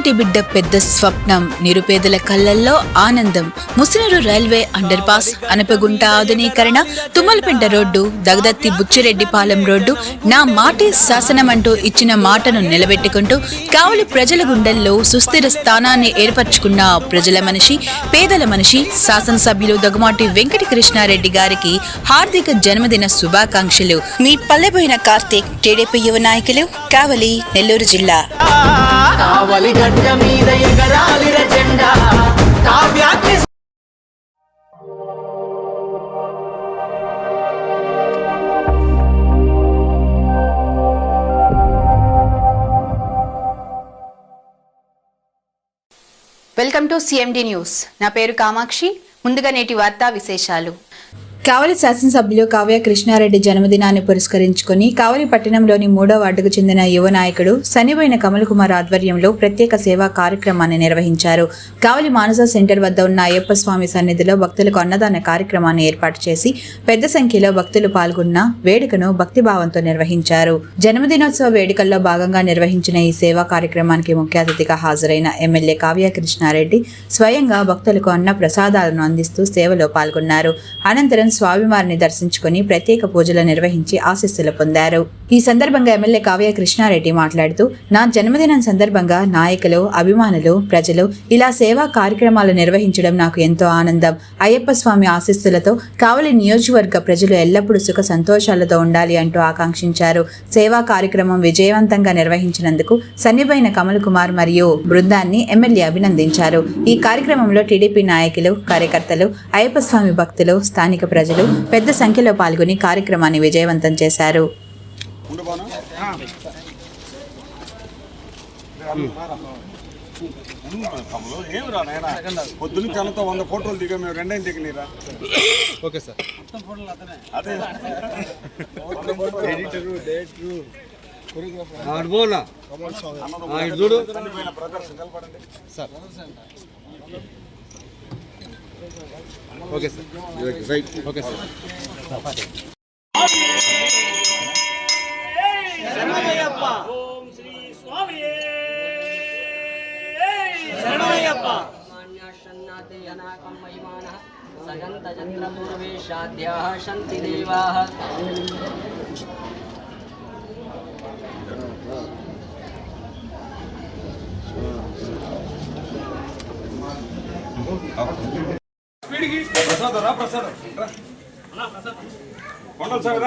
ఆడబిడ్డ పెద్ద స్వప్నం నిరుపేదల కళ్ళల్లో ఆనందం. Musinuru railway under pass Anapagunta ఆధునీకరణ తుమ్మలపెంట రోడ్డు దగదత్తి బుచ్చిరెడ్డిపాలెం రోడ్డు. నా మాటే శాసనం అంటూ ఇచ్చిన మాటను నిలబెట్టుకుంటూ కావలి ప్రజల గుండెల్లో సుస్థిర స్థానాన్ని ఏర్పరచుకున్న ప్రజల మనిషి పేదల మనిషి శాసనసభ్యులు దగుమాటి వెంకట కృష్ణారెడ్డి గారికి హార్దిక జన్మదిన శుభాకాంక్షలు. మీ పల్లెబోయిన కార్తీక్ టీడీపీ యువ నాయకులు కావలి నెల్లూరు జిల్లా. కావలి గడ్డ మీద ఎగరాలిర జెండా. Kavyagni welcome to CMD news. నా పేరు కామాక్షి. ముందుగా నేటి వార్తా విశేషాలు. కావలి శాసనసభ్యులు కావ్య కృష్ణారెడ్డి జన్మదినాన్ని పురస్కరించుకుని కావలి పట్టణంలోని మూడో వార్డుకు చెందిన యువ నాయకుడు సనిబోయిన కమల్ కుమార్ ఆధ్వర్యంలో ప్రత్యేక సేవా కార్యక్రమాన్ని నిర్వహించారు. కావలి మానస సెంటర్ వద్ద ఉన్న అయ్యప్ప స్వామి సన్నిధిలో భక్తులకు అన్నదాన కార్యక్రమాన్ని ఏర్పాటు చేసి పెద్ద సంఖ్యలో భక్తులు పాల్గొన్న వేడుకను భక్తిభావంతో నిర్వహించారు. జన్మదినోత్సవ వేడుకల్లో భాగంగా నిర్వహించిన ఈ సేవా కార్యక్రమానికి ముఖ్య అతిథిగా హాజరైన ఎమ్మెల్యే కావ్య కృష్ణారెడ్డి స్వయంగా భక్తులకు అన్న ప్రసాదాలను అందిస్తూ సేవలో పాల్గొన్నారు. అనంతరం స్వామివారిని దర్శించుకుని ప్రత్యేక పూజలు నిర్వహించి ఆశీస్సులు పొందారు. ఈ సందర్భంగా ఎమ్మెల్యే కావ్య కృష్ణారెడ్డి మాట్లాడుతూ నా జన్మదినం సందర్భంగా నాయకులు అభిమానులు ప్రజలు ఇలా సేవా కార్యక్రమాలు నిర్వహించడం నాకు ఎంతో ఆనందం. అయ్యప్ప స్వామి ఆశీస్సులతో కావలి నియోజకవర్గ ప్రజలు ఎల్లప్పుడూ సుఖ సంతోషాలతో ఉండాలి అంటూ ఆకాంక్షించారు. సేవా కార్యక్రమం విజయవంతంగా నిర్వహించినందుకు సన్నిబైన కమల్ కుమార్ మరియు బృందాన్ని ఎమ్మెల్యే అభినందించారు. ఈ కార్యక్రమంలో టీడీపీ నాయకులు కార్యకర్తలు అయ్యప్ప స్వామి భక్తులు స్థానిక ప్రజలు పెద్ద సంఖ్యలో పాల్గొని కార్యక్రమాన్ని విజయవంతం చేశారు. రా నాయన? పొద్దున్న జనంతో వంద ఫోటోలు దిగా మేము రెండైనా దిగలేరా ఓకే సార్. అదే. ఎడిటరు డైరెక్టరు చూడు. Sir. Okay sir. Right okay sir. ಶರಣಮಯ್ಯಪ್ಪ ಓಂ ಶ್ರೀ ಸ್ವಾಮಿಯೇ ಶರಣಮಯ್ಯಪ್ಪ ಮಾನ್ಯ ಶನ್ನಾತಿ ಯನಾಕಂ ಮೈಮಾನ ಸಗಂತಚಂದ್ರ ಪೂರ್ವೇಶಾದ್ಯಾ ಶಂತಿ ದೇವಾ ಪ್ರಸಾದ ಪ್ರಸಾದ ಕೊಂಡಲ್ ಸಾವಿರ